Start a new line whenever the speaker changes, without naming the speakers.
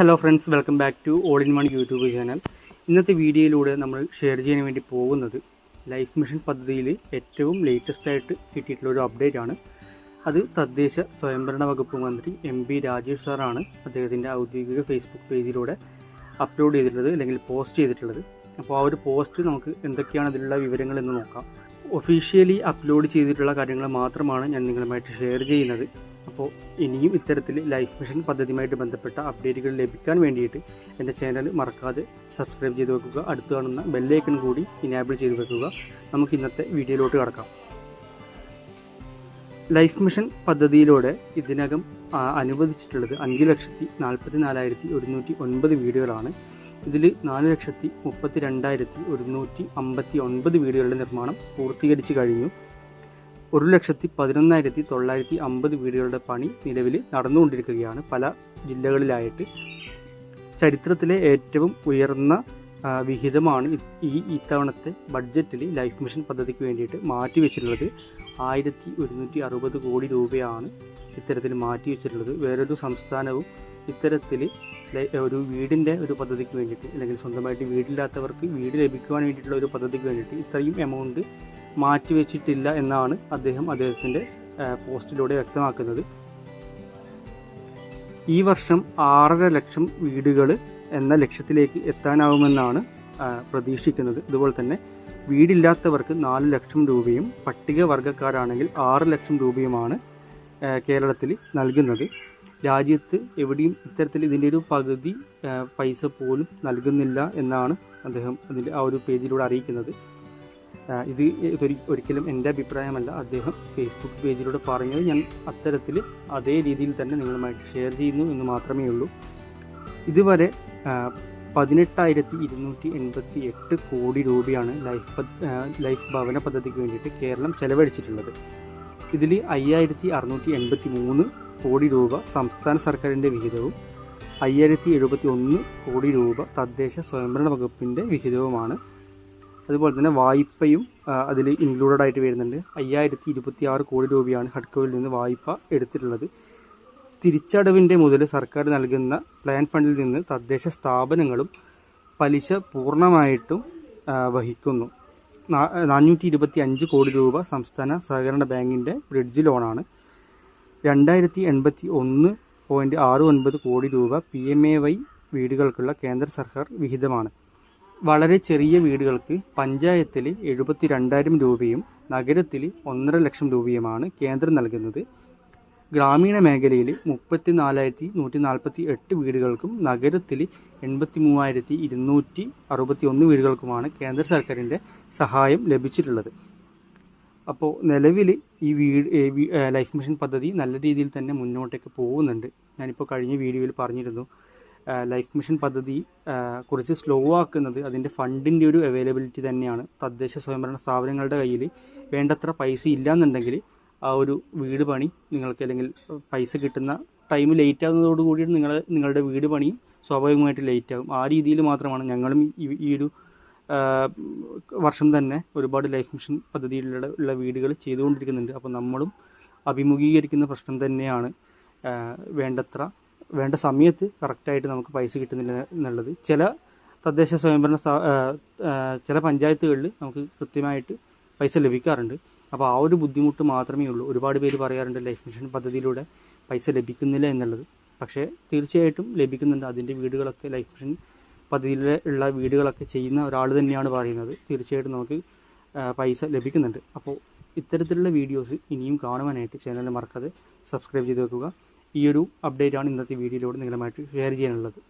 Hello friends welcome back to all in one YouTube channel ഇന്നത്തെ വീഡിയോയിലൂടെ നമ്മൾ share ചെയ്യാൻ വേണ്ടി പോകുന്നത് ലൈഫ് മിഷൻ പദ്ധതിയിൽ ഏറ്റവും ലേറ്റസ്റ്റ് ആയിട്ട് കിട്ടിയിട്ടുള്ള ഒരു അപ്ഡേറ്റ് ആണ്. അത് തദ്ദേശ സ്വയംഭരണ വകുപ്പ് മന്ത്രി എം പി രാജേഷ് സാറാണ് അദ്ദേഹത്തിന്റെ ഔദ്യോഗിക ഫേസ്ബുക്ക് പേജിലൂടെ അപ്ലോഡ് ചെയ്തിട്ടുള്ളത് അല്ലെങ്കിൽ പോസ്റ്റ് ചെയ്തിട്ടുള്ളത്. അപ്പോൾ ആ ഒരു പോസ്റ്റ് നമുക്ക് എന്തൊക്കെയാണ് അതിലുള്ള വിവരങ്ങൾ എന്ന് നോക്കാം. ഒഫീഷ്യലി അപ്ലോഡ് ചെയ്തിട്ടുള്ള കാര്യങ്ങൾ മാത്രമാണ് ഞാൻ നിങ്ങളുമായിട്ട് ഷെയർ ചെയ്യുന്നത്. അപ്പോൾ ഇനിയും ഇത്തരത്തിൽ ലൈഫ് മിഷൻ പദ്ധതിയുമായിട്ട് ബന്ധപ്പെട്ട അപ്ഡേറ്റുകൾ ലഭിക്കാൻ വേണ്ടിയിട്ട് എന്റെ ചാനൽ മറക്കാതെ സബ്സ്ക്രൈബ് ചെയ്ത് വെക്കുക. അടുത്ത് കാണുന്ന ബെല്ലൈക്കൺ കൂടി ഇനാബിൾ ചെയ്ത് വെക്കുക. നമുക്ക് ഇന്നത്തെ വീഡിയോയിലോട്ട് കടക്കാം. ലൈഫ് മിഷൻ പദ്ധതിയിലൂടെ ഇതിനകം അനുവദിച്ചിട്ടുള്ളത് അഞ്ച് ലക്ഷത്തി നാൽപ്പത്തി നാലായിരത്തി ഒരുന്നൂറ്റി ഒൻപത് വീടുകളാണ് ഇതിൽ നാല് ലക്ഷത്തി മുപ്പത്തി രണ്ടായിരത്തി ഒരുന്നൂറ്റി അമ്പത്തി ഒൻപത് വീടുകളുടെ നിർമ്മാണം പൂർത്തീകരിച്ചു കഴിഞ്ഞു. ഒരു ലക്ഷത്തി പതിനൊന്നായിരത്തി തൊള്ളായിരത്തി അമ്പത് വീടുകളുടെ പണി നിലവിൽ നടന്നുകൊണ്ടിരിക്കുകയാണ് പല ജില്ലകളിലായിട്ട്. ചരിത്രത്തിലെ ഏറ്റവും ഉയർന്ന വിഹിതമാണ് ഈ ഇത്തവണത്തെ ബഡ്ജറ്റിൽ ലൈഫ് മിഷൻ പദ്ധതിക്ക് വേണ്ടിയിട്ട് മാറ്റിവെച്ചിട്ടുള്ളത്. ആയിരത്തി ഒരുന്നൂറ്റി അറുപത് കോടി രൂപയാണ് ഇത്തരത്തിൽ മാറ്റിവെച്ചിട്ടുള്ളത്. വേറൊരു സംസ്ഥാനവും ഇത്തരത്തിൽ ഒരു വീടിന്റെ ഒരു പദ്ധതിക്ക് വേണ്ടിയിട്ട് അല്ലെങ്കിൽ സ്വന്തമായിട്ട് വീടില്ലാത്തവർക്ക് വീട് ലഭിക്കുവാൻ വേണ്ടിയിട്ടുള്ള ഒരു പദ്ധതിക്ക് വേണ്ടിയിട്ട് ഇത്രയും എമൗണ്ട് മാറ്റിവെച്ചിട്ടില്ല എന്നാണ് അദ്ദേഹം അദ്ദേഹത്തിന്റെ പോസ്റ്റിലൂടെ വ്യക്തമാക്കുന്നത്. ഈ വർഷം ആറര ലക്ഷം വീടുകൾ എന്ന ലക്ഷ്യത്തിലേക്ക് എത്താനാവുമെന്നാണ് പ്രതീക്ഷിക്കുന്നത്. ഇതുപോലെ തന്നെ വീടില്ലാത്തവർക്ക് നാല് ലക്ഷം രൂപയും പട്ടികവർഗക്കാരാണെങ്കിൽ ആറ് ലക്ഷം രൂപയുമാണ് കേരളത്തിൽ നൽകുന്നത്. രാജ്യത്ത് എവിടെയും ഇത്തരത്തിൽ ഇതിന്റെ ഒരു പകുതി പൈസ പോലും നൽകുന്നില്ല എന്നാണ് അദ്ദേഹം അതിന്റെ ആ ഒരു പേജിലൂടെ അറിയിക്കുന്നത്. ഇത് ഒരിക്കലും എന്റെ അഭിപ്രായമല്ല. അദ്ദേഹം ഫേസ്ബുക്ക് പേജിലൂടെ പറഞ്ഞത് ഞാൻ അത്തരത്തിൽ അതേ രീതിയിൽ തന്നെ നിങ്ങളുമായിട്ട് ഷെയർ ചെയ്യുന്നു എന്ന് മാത്രമേ ഉള്ളൂ. ഇതുവരെ പതിനെട്ടായിരത്തി ഇരുന്നൂറ്റി എൺപത്തി എട്ട് കോടി രൂപയാണ് ലൈഫ് ലൈഫ് ഭവന പദ്ധതിക്ക് വേണ്ടിയിട്ട് കേരളം ചെലവഴിച്ചിട്ടുള്ളത്. ഇതിൽ അയ്യായിരത്തി അറുന്നൂറ്റി എൺപത്തി മൂന്ന് കോടി രൂപ സംസ്ഥാന സർക്കാരിന്റെ വിഹിതവും അയ്യായിരത്തി എഴുപത്തി ഒന്ന് കോടി രൂപ തദ്ദേശ സ്വയംഭരണ വകുപ്പിന്റെ വിഹിതവുമാണ്. അതുപോലെ തന്നെ വായ്പയും അതിൽ ഇൻക്ലൂഡഡ് ആയിട്ട് വരുന്നുണ്ട്. അയ്യായിരത്തി ഇരുപത്തി ആറ് കോടി രൂപയാണ് ഹഡ്കോയിൽ നിന്ന് വായ്പ എടുത്തിട്ടുള്ളത്. തിരിച്ചടവിന്റെ മുതൽ സർക്കാർ നൽകുന്ന പ്ലാൻ ഫണ്ടിൽ നിന്ന് തദ്ദേശ സ്ഥാപനങ്ങളും പലിശ പൂർണമായിട്ടും വഹിക്കുന്നു. നാനൂറ്റി ഇരുപത്തി അഞ്ച് കോടി രൂപ സംസ്ഥാന സഹകരണ ബാങ്കിന്റെ ബ്രിഡ്ജ് ലോണാണ് രണ്ടായിരത്തി എൺപത്തി ഒന്ന് പോയിന്റ് ആറ് ഒൻപത് കോടി രൂപ പി എം എ വൈ വീടുകൾക്കുള്ള കേന്ദ്ര സർക്കാർ വിഹിതമാണ്. വളരെ ചെറിയ വീടുകൾക്ക് പഞ്ചായത്തിൽ എഴുപത്തി രണ്ടായിരം രൂപയും നഗരത്തിൽ ഒന്നര ലക്ഷം രൂപയുമാണ് കേന്ദ്രം നൽകുന്നത്. ഗ്രാമീണ മേഖലയിൽ മുപ്പത്തി നാലായിരത്തി നൂറ്റി നാൽപ്പത്തി എട്ട് വീടുകൾക്കും നഗരത്തിൽ എൺപത്തി മൂവായിരത്തി ഇരുന്നൂറ്റി അറുപത്തി ഒന്ന് വീടുകൾക്കുമാണ് കേന്ദ്ര സർക്കാരിന്റെ സഹായം ലഭിച്ചിട്ടുള്ളത്. അപ്പോൾ നിലവിൽ ഈ വീട് ലൈഫ് മിഷൻ പദ്ധതി നല്ല രീതിയിൽ തന്നെ മുന്നോട്ടേക്ക് പോകുന്നുണ്ട്. ഞാനിപ്പോൾ കഴിഞ്ഞ വീഡിയോയിൽ പറഞ്ഞിരുന്നു ലൈഫ് മിഷൻ പദ്ധതി കുറച്ച് സ്ലോ ആക്കുന്നത് അതിന്റെ ഫണ്ടിന്റെ ഒരു അവൈലബിലിറ്റി തന്നെയാണ്. തദ്ദേശ സ്വയംഭരണ സ്ഥാപനങ്ങളുടെ കയ്യിൽ വേണ്ടത്ര പൈസ ഇല്ലയെന്നുണ്ടെങ്കിൽ ആ ഒരു വീട് പണി നിങ്ങൾക്ക് അല്ലെങ്കിൽ പൈസ കിട്ടുന്ന ടൈം ലേറ്റ് ആകുന്നതോടുകൂടി നിങ്ങൾ നിങ്ങളുടെ വീട് പണി സ്വാഭാവികമായിട്ട് ലേറ്റ് ആകും. ആ രീതിയിൽ മാത്രമാണ് ഞങ്ങളും ഈ ഒരു വർഷം തന്നെ ഒരുപാട് ലൈഫ് മിഷൻ പദ്ധതിയിലുള്ള ഉള്ള വീടുകൾ ചെയ്തുകൊണ്ടിരിക്കുന്നുണ്ട്. അപ്പോൾ നമ്മളും അഭിമുഖീകരിക്കുന്ന പ്രശ്നം തന്നെയാണ് വേണ്ടത്ര വേണ്ട സമയത്ത് കറക്റ്റായിട്ട് നമുക്ക് പൈസ കിട്ടുന്നില്ല എന്നുള്ളത്. ചില തദ്ദേശ സ്വയംഭരണ ചില പഞ്ചായത്തുകളിൽ നമുക്ക് കൃത്യമായിട്ട് പൈസ ലഭിക്കാറുണ്ട്. അപ്പോൾ ആ ഒരു ബുദ്ധിമുട്ട് മാത്രമേ ഉള്ളൂ. ഒരുപാട് പേര് പറയാറുണ്ട് ലൈഫ് മിഷൻ പദ്ധതിയിലൂടെ പൈസ ലഭിക്കുന്നില്ല എന്നുള്ളത്. പക്ഷേ തീർച്ചയായിട്ടും ലഭിക്കുന്നുണ്ട്. അതിന്റെ വീടുകളൊക്കെ ലൈഫ് മിഷൻ പദ്ധതിയിൽ ഉള്ള വീടുകളൊക്കെ ചെയ്യുന്ന ഒരാൾ തന്നെയാണ് പറയുന്നത്. തീർച്ചയായിട്ടും നമുക്ക് പൈസ ലഭിക്കുന്നുണ്ട്. അപ്പോൾ ഇത്തരത്തിലുള്ള വീഡിയോസ് ഇനിയും കാണുവാനായിട്ട് ചാനൽ മറക്കാതെ സബ്സ്ക്രൈബ് ചെയ്ത് വെക്കുക. ഈ ഒരു അപ്ഡേറ്റ് ആണ് ഇന്നത്തെ വീഡിയോയിലൂടെ നിങ്ങളുമായിട്ട് ഷെയർ ചെയ്യാനുള്ളത്.